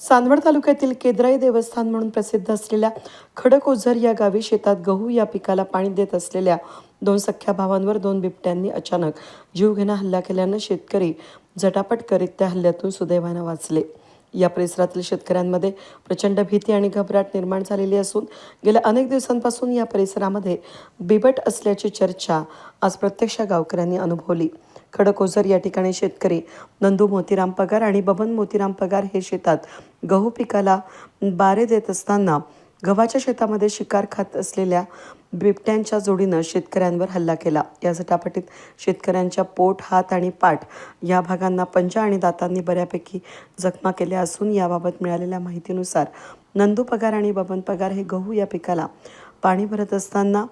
चांदवड तालुक्यातील केद्राई देवस्थान म्हणून प्रसिद्ध असलेल्या खडकोझर या गावी शेतात गहू या पिकाला पाणी देत असलेल्या दोन सख्या भावांवर दोन बिबट्यांनी अचानक जीवघेणा हल्ला केल्यानं शेतकरी झटापट करीत त्या हल्ल्यातून सुदैवानं वाचले. या परिसरातील शेतकऱ्यांमध्ये प्रचंड भीती आणि घबराट निर्माण झालेली असून गेल्या अनेक दिवसांपासून या परिसरामध्ये बिबट असल्याची चर्चा आज प्रत्यक्ष गावकऱ्यांनी अनुभवली. खडकोजर या ठिकाणी शेतकरी नंदू मोतीराम पगार आणि बबन मोतीराम पगार हे शेतात गहू पिकाला बारे देत असताना गव्हाच्या शेतामध्ये शिकार खात असलेल्या बिबट्यांच्या जोडीनं शेतकऱ्यांवर हल्ला केला. या झटापटीत शेतकऱ्यांच्या पोट हात आणि पाठ या भागांना पंजा आणि दातांनी बऱ्यापैकी जखमा केल्या असून याबाबत मिळालेल्या माहितीनुसार नंदू पगार आणि बबन पगार हे गहू या पिकाला पाणी भरत असताना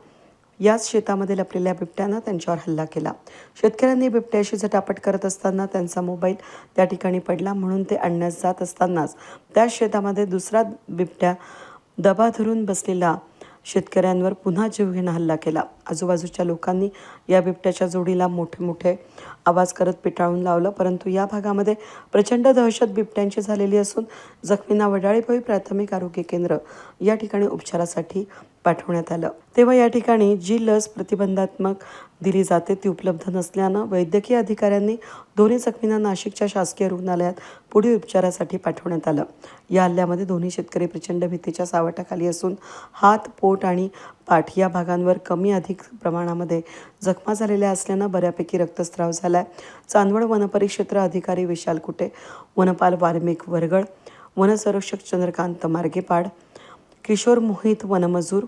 याच शेतामध्ये लपलेल्या बिबट्यानं त्यांच्यावर हल्ला केला. शेतकऱ्यांनी बिबट्याशी झटापट करत असताना त्यांचा मोबाईल त्या ठिकाणी पडला म्हणून ते आणण्यास जात असतानाच त्याच शेतामध्ये दुसरा बिबट्या दबा धरून बसलेला शेतकऱ्यांवर पुन्हा जीवघेणा हल्ला केला. आजूबाजूच्या लोकांनी या बिबट्याच्या जोडीला मोठे मोठे आवाज करत पिटाळून लावलं. परंतु या भागामध्ये प्रचंड दहशत बिबट्यांची झालेली असून जखमींना वडाळीभोई प्राथमिक आरोग्य केंद्र या ठिकाणी उपचारासाठी पाठवण्यात आलं. तेव्हा या ठिकाणी जी लस प्रतिबंधात्मक दिली जाते ती उपलब्ध नसल्यानं वैद्यकीय अधिकाऱ्यांनी दोन्ही जखमींना नाशिकच्या शासकीय रुग्णालयात पुढील उपचारासाठी पाठवण्यात आलं. या हल्ल्यामध्ये दोन्ही शेतकरी प्रचंड भीतीच्या सावटाखाली असून हात पोट आणि पाठ या भागांवर कमी अधिक प्रमाणामध्ये जखमा झालेल्या असल्यानं बऱ्यापैकी रक्तस्राव आहे चांदवड वनपरिक्षेत्र अधिकारी विशाल कुटे वनपाल वाल्मिक वरगळ वनसंरक्षक चंद्रकांत मार्गेपाड किशोर मोहित वनमजूर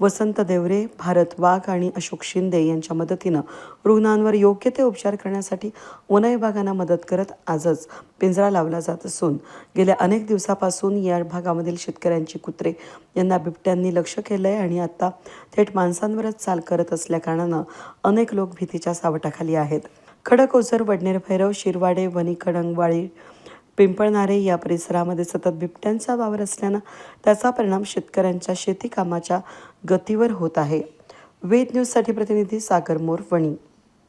वसंत देवरे भारत वाघ आणि अशोक शिंदे यांच्या मदतीनं रुग्णांवर योग्य ते उपचार करण्यासाठी वन विभागांना मदत करत आजच पिंजरा लावला जात असून गेल्या अनेक दिवसापासून या भागामधील शेतकऱ्यांची कुत्रे यांना बिबट्यांनी लक्ष केलं आहे आणि आता थेट माणसांवरच चाल करत असल्याकारणानं अनेक लोक भीतीच्या सावटाखाली आहेत. खडक वडनेर भैरव शिरवाडे वणी खडंगवाळी पिंपळणारे या परिसरामध्ये सतत बिबट्यांचा वावर असल्यानं त्याचा परिणाम शेतकऱ्यांच्या शेतीकामाच्या गतीवर होत आहे. वेद न्यूजसाठी प्रतिनिधी सागर मोरवणी.